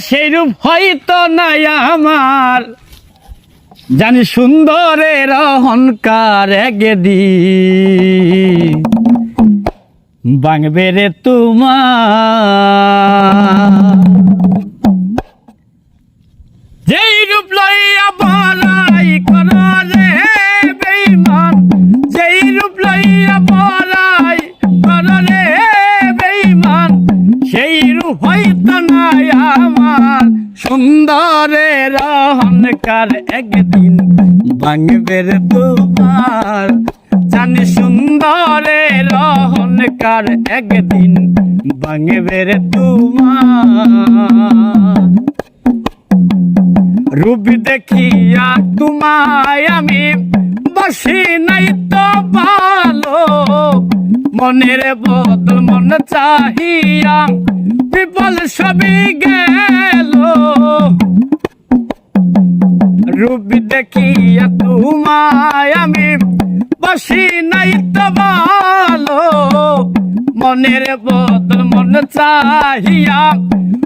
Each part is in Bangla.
সেই রূপ হয়তো নাই আমার। জানি সুন্দরের অহংকার একদি। বাংবে রে তোমার। আমার সুন্দরের অহংকার একদিন। ভাঙবে রে তোমার, জানি সুন্দরের অহংকার একদিন। ভাঙবে রে তোমার। রূপ দেখিয়া তোমায় আমি বসি নাই তো ভালো। মনের বদল মন চাহিয়া বিপল সবই গেল। রূপ দেখিয়া তোমায় আমি বসি নাই তো ভালো। মনের বদল মন চাহিয়া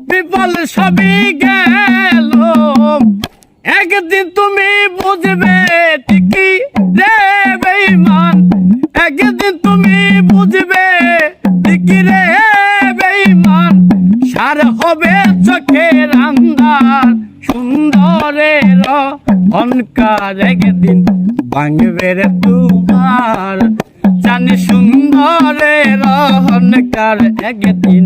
বিপল সবই গেল। একদিন তুমি বুঝবে সুন্দরের অনকার একদিন ভাঙবে রে তোমার। জানি সুন্দরের অহংকার একদিন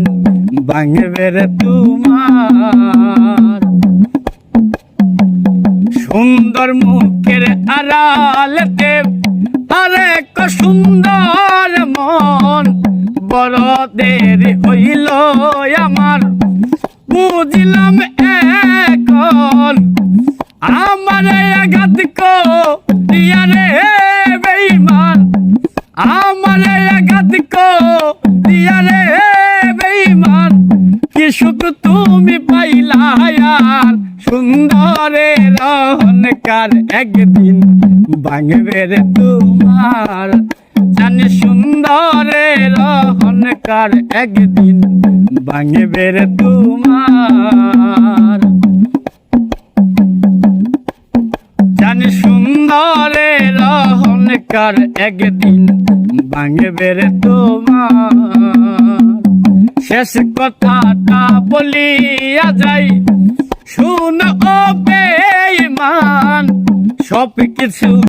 ভাঙবে রে তোমার। সুন্দর মুখের আড়ালেতে আরেক সুন্দর মন। বড় দেরি হইল আমার। বুঝলাম করিয়া রে বেইমান আমার আঘাত করিয়া রে বেইমান কি সুখ তুমি পাইলা আর সুন্দরের অহংকার একদিন ভাঙবে রে তোমার। জানি সুন্দরের অহংকার একদিন ভাঙবে রে তোমার। অহংকার একদিন ভাঙে বেড়ে তোমার? শেষ কথাটা বলিয়া যাই শুন ও বেমান সব কিছু